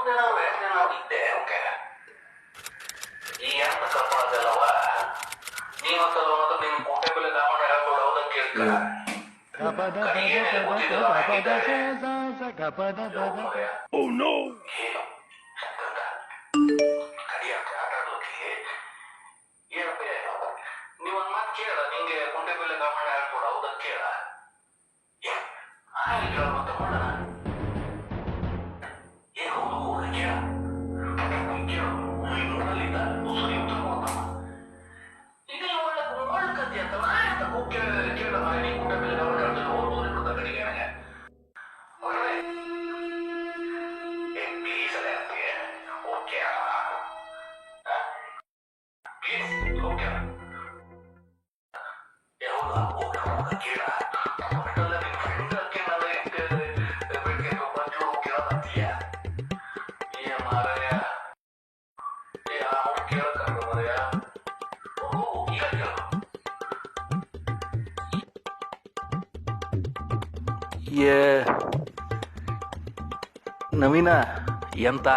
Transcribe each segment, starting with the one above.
ಮತ್ತೊಂದೇನಾದ್ರು ಹೆಸರೇನಾದ್ರು ಇದ್ದೆ ಓಕೆ ಈ ಎಂತ ಕಪ್ಪಳದಲ್ಲವ ನೀವತ್ತಲ್ಲ ಮತ್ತು ನಿಮ್ ಕುಂಟೆ ಬೆಲೆ ಕಾಮಣ್ಣ ಹೇಳ್ಕೊಂಡು ಹೋದಕ್ಕೆ ಕೇಳ್ಕ ಕಡೆಗೆ ಕೂತಿದ್ದಲ್ಲ ಹಾಗಿದ್ದೆ. Oh no! ಏನು ಶಂಕರ ಕಡಿಯಕ್ಕೆ ಆಟ ಆಡೋಕೆ ಏನಪ್ಪ ನೀವೊಂದ್ ಮಾತು ಕೇಳ ನಿಂಗೆ ಕುಂಟೆ ಬೆಲೆ ಕಾಮಣ್ಣ ಹೇಳ್ಕೊಡ ಹೌದಾ ಕೇಳ ಏ ನವೀನ ಎಂತ?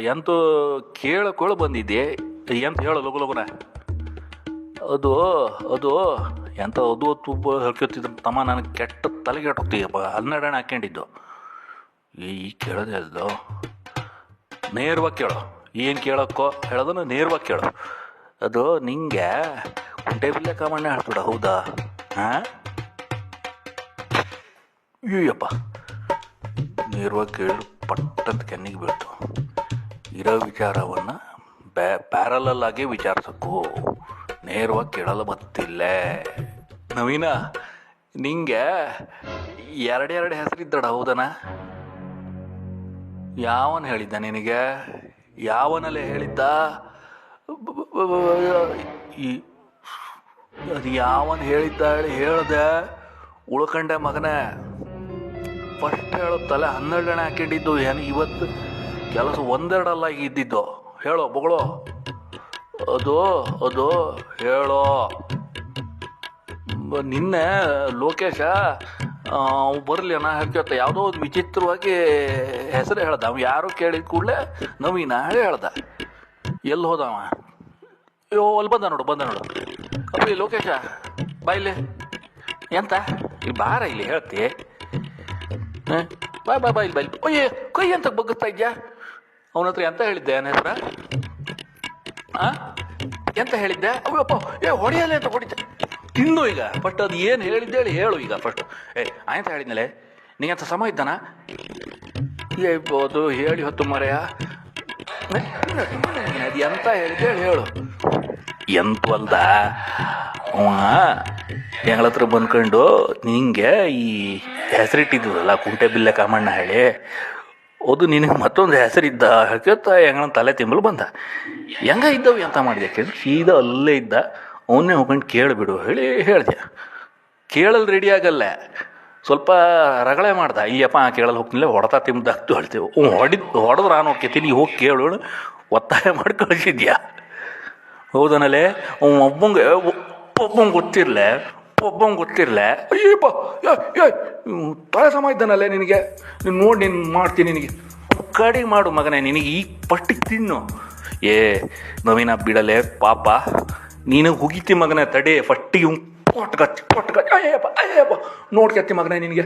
ಎಂತೂ ಕೇಳಕೊಳ್ಳ ಬಂದಿದ್ದೆ ಎಂತ ಹೇಳು ಲಗು ಲಗುನ ಅದು ಅದು, ಎಂತ ಅದು ತುಬ್ಬ ಹೇಳ್ಕೊತಿದ್ರು ತಮ್ಮ ನನಗೆ ಕೆಟ್ಟ ತಲೆಗೆ ಹೋಗ್ತೀಯಪ್ಪ ಹನ್ನೆರಡನೇ ಹಾಕ್ಕೊಂಡಿದ್ದು ಈ ಕೇಳೋದೇ ಅದು. ನೇರವಾಗಿ ಕೇಳು. ಏನು ಕೇಳೋಕ್ಕೋ ಹೇಳೋದನ್ನು ನೇರವಾಗಿ ಕೇಳು. ಅದು ನಿಂಗೆ ಕುಂಟೆ ಬಿಲ್ಲೆ ಕಾಮಣ್ಣ ಹೇಳ್ಬಿಡ ಹೌದಾ? ಹಾಂ? ಅಯ್ಯಪ್ಪ ನೇರವಾಗಿ ಕೇಳಿ ಪಟ್ಟಂತ ಕೆನ್ನಿಗೆ ಬೀಳ್ತು. ಇರೋ ವಿಚಾರವನ್ನು ಬ್ಯಾ ಪ್ಯಾರಲಲ್ಲಾಗಿ ವಿಚಾರಿಸಕ್ಕೂ ನೇರವಾಗಿ ಕೇಳಲು ಬತ್ತಿಲ್ಲ ನವೀನ, ನಿಂಗೆ ಎರಡೆರಡು ಹೆಸರಿದ್ದಡ, ಹೌದನ? ಯಾವನ್ ಹೇಳಿದ್ದ ನಿನಗೆ? ಯಾವನಲ್ಲೇ ಹೇಳಿದ್ದ? ಅದು ಯಾವನ್ ಹೇಳಿದ್ದ ಹೇಳಿ ಹೇಳ್ದೆ, ಉಳ್ಕಂಡೆ ಮಗನೇ. ಫಸ್ಟ್ ಹೇಳುತ್ತಲ್ಲ ಜನ ಹಾಕೊಂಡಿದ್ದು, ಏನು ಇವತ್ತು ಕೆಲಸ ಒಂದೆರಡಲ್ಲ ಇದ್ದಿದ್ದು ಹೇಳೋ, ಬೊಗಳೋ. ಅದು ಅದು ಹೇಳೋ. ನಿನ್ನೆ ಲೋಕೇಶ ಬರ್ಲಿ ನಾ ಹೇಳ್ಕೊತ ಯಾವುದೋ ಒಂದು ವಿಚಿತ್ರವಾಗಿ ಹೆಸರು ಹೇಳ್ದ. ಅವ ಯಾರು ಕೇಳಿದ ಕೂಡಲೇ ನವೀನ ಹೇಳಿ ಹೇಳ್ದ. ಎಲ್ಲಿ ಹೋದವ? ಅಯ್ಯೋ ಅಲ್ಲಿ ಬಂದ ನೋಡು ಬಂದ ನೋಡು. ಅಪ್ಪಿ ಲೋಕೇಶ, ಬಾ ಇಲ್ಲಿ. ಎಂತ? ಇಲ್ಲಿ ಬಾರ ಇಲ್ಲಿ ಹೇಳ್ತಿ. ಬಾಯ್ ಬಾ ಬಾ ಬಾ ಇಲ್ಲಿ ಬಾ ಇಲ್ಲಿ. ಅಯ್ಯೇ, ಕೈ ಅಂತ ಬಗ್ಗಿಸ್ತಾ ಇದ್ಯಾ? ಅವನ ಹತ್ರ ಎಂತ ಹೇಳಿದ್ದೆ ನನ್ನ ಹೆಸರ ಎಂತ ಹೇಳಿದ್ದೆ? ಅಯ್ಯಪ್ಪ ಏ ಹೊಡೆಯಲ್ಲ ಅಂತ ಹೊಡಿತೆ. ತಿನ್ನು ಈಗ. ಬಟ್ ಅದು ಏನು ಹೇಳಿದ್ದೆ ಹೇಳಿ ಹೇಳು ಈಗ ಫಸ್ಟ್ ಏ ಆಯ್ತ ಹೇಳಿದ್ನಲ್ಲೇ ನಿಂಗೆ ಅಂತ ಸಮ ಇದ್ದಾನ? ಅದು ಹೇಳಿ ಹೊತ್ತು ಮರೆಯ. ಅದು ಎಂತ ಹೇಳಿದ್ದೆ ಹೇಳಿ ಹೇಳು. ಎಂತ ಅಲ್ದ? ಹತ್ರ ಬಂದ್ಕೊಂಡು ನಿಂಗೆ ಈ ಹೆಸರಿಟ್ಟಿದ್ದಲ್ಲ ಕುಂಟೆ ಬಿಲ್ಲೆ ಕಾಮಣ್ಣ ಹೇಳಿ. ಅದು ನಿನಗೆ ಮತ್ತೊಂದು ಹೆಸರಿದ್ದ. ಹೇಳ್ಕೊತ ಹೆಂಗನ ತಲೆ ತಿಂಬಲು ಬಂದ. ಹೆಂಗ ಇದ್ದವು ಎಂತ ಮಾಡಿದೆ ಕೇಳಿ ಸೀದಾ ಅಲ್ಲೇ ಇದ್ದ. ಅವನ್ನೇ ಹೋಗ್ಕೊಂಡು ಕೇಳಿಬಿಡು. ಹೇಳಿ, ಹೇಳಿದೆ. ಕೇಳಲು ರೆಡಿ ಆಗಲ್ಲ. ಸ್ವಲ್ಪ ರಗಳೆ ಮಾಡ್ದ. ಇಲ್ಲಪ್ಪ ಕೇಳಲು ಹೋಗ್ತಿಲ್ಲ. ಹೊಡೆತ ತಿಂದಾಗ್ತು ಹೇಳ್ತೀವಿ ಹ್ಞೂ, ಹೊಡಿದ್, ಹೊಡೆದ್ರೆ ನಾನು ಹೋಗ್ತೀನಿ ಹೋಗಿ ಕೇಳು. ಒತ್ತಾಯ ಮಾಡಿ ಕಳಿಸಿದ್ಯಾ? ಹೌದನಲ್ಲೇ ಒಬ್ಬಂಗೆ ಒಬ್ಬಂಗೆ ಗೊತ್ತಿರಲೆ? ಒಬ್ಬಂಗೆ ಗೊತ್ತಿರಲೆ. ಅಯ್ಯಪ್ಪ ತಲೆ ಸಮ ಇದ್ದಾನಲ್ಲೇ ನಿನಗೆ? ನೀನು ನೋಡಿ, ನೀನು ಮಾಡ್ತೀನಿ ನಿನಗೆ. ಕಡಿಗೆ ಮಾಡು ಮಗನೇ, ನಿನಗೆ ಈ ಪಟ್ಟಿ ತಿನ್ನು. ಏ, ನವೀನ ಬಿಡಲೆ, ಪಾಪ. ನೀನು ಹುಗಿತಿ ಮಗನೇ, ತಡೆ ಫಟ್ಟಿಗೆ ಕೊಟ್ಟು ಕಚ್ಚಿ ಅಯ್ಯಪ್ಪ ಅಯ್ಯಪ್ಪ ನೋಡ್ಕತ್ತಿ ಮಗನೇ ನಿನಗೆ.